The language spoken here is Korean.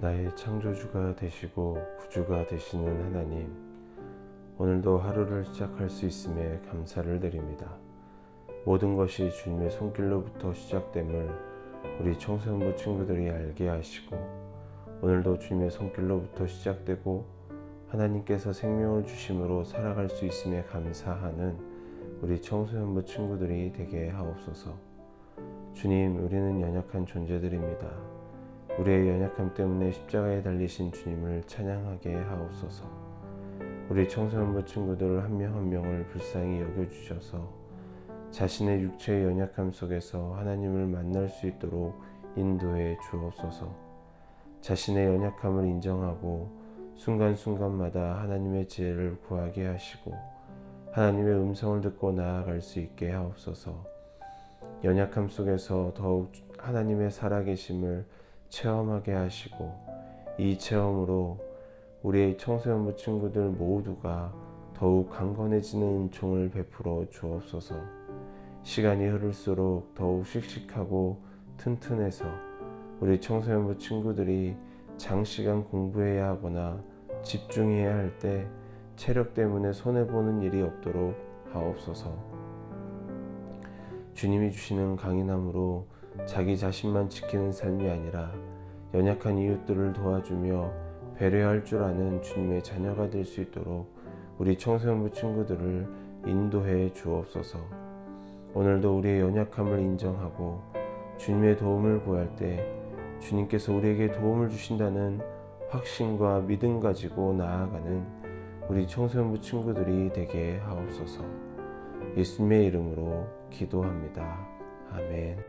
나의 창조주가 되시고 구주가 되시는 하나님, 오늘도 하루를 시작할 수 있음에 감사를 드립니다. 모든 것이 주님의 손길로부터 시작됨을 우리 청소년부 친구들이 알게 하시고, 오늘도 주님의 손길로부터 시작되고, 하나님께서 생명을 주심으로 살아갈 수 있음에 감사하는 우리 청소년부 친구들이 되게 하옵소서. 주님, 우리는 연약한 존재들입니다. 우리의 연약함 때문에 십자가에 달리신 주님을 찬양하게 하옵소서. 우리 청소년부 친구들 한 명 한 명을 불쌍히 여겨주셔서 자신의 육체의 연약함 속에서 하나님을 만날 수 있도록 인도해 주옵소서. 자신의 연약함을 인정하고 순간순간마다 하나님의 지혜를 구하게 하시고 하나님의 음성을 듣고 나아갈 수 있게 하옵소서. 연약함 속에서 더욱 하나님의 살아계심을 체험하게 하시고 이 체험으로 우리의 청소년부 친구들 모두가 더욱 강건해지는 은총을 베풀어 주옵소서. 시간이 흐를수록 더욱 씩씩하고 튼튼해서 우리 청소년부 친구들이 장시간 공부해야 하거나 집중해야 할 때 체력 때문에 손해보는 일이 없도록 하옵소서. 주님이 주시는 강인함으로 자기 자신만 지키는 삶이 아니라 연약한 이웃들을 도와주며 배려할 줄 아는 주님의 자녀가 될 수 있도록 우리 청소년부 친구들을 인도해 주옵소서. 오늘도 우리의 연약함을 인정하고 주님의 도움을 구할 때 주님께서 우리에게 도움을 주신다는 확신과 믿음 가지고 나아가는 우리 청소년부 친구들이 되게 하옵소서. 예수님의 이름으로 기도합니다. 아멘.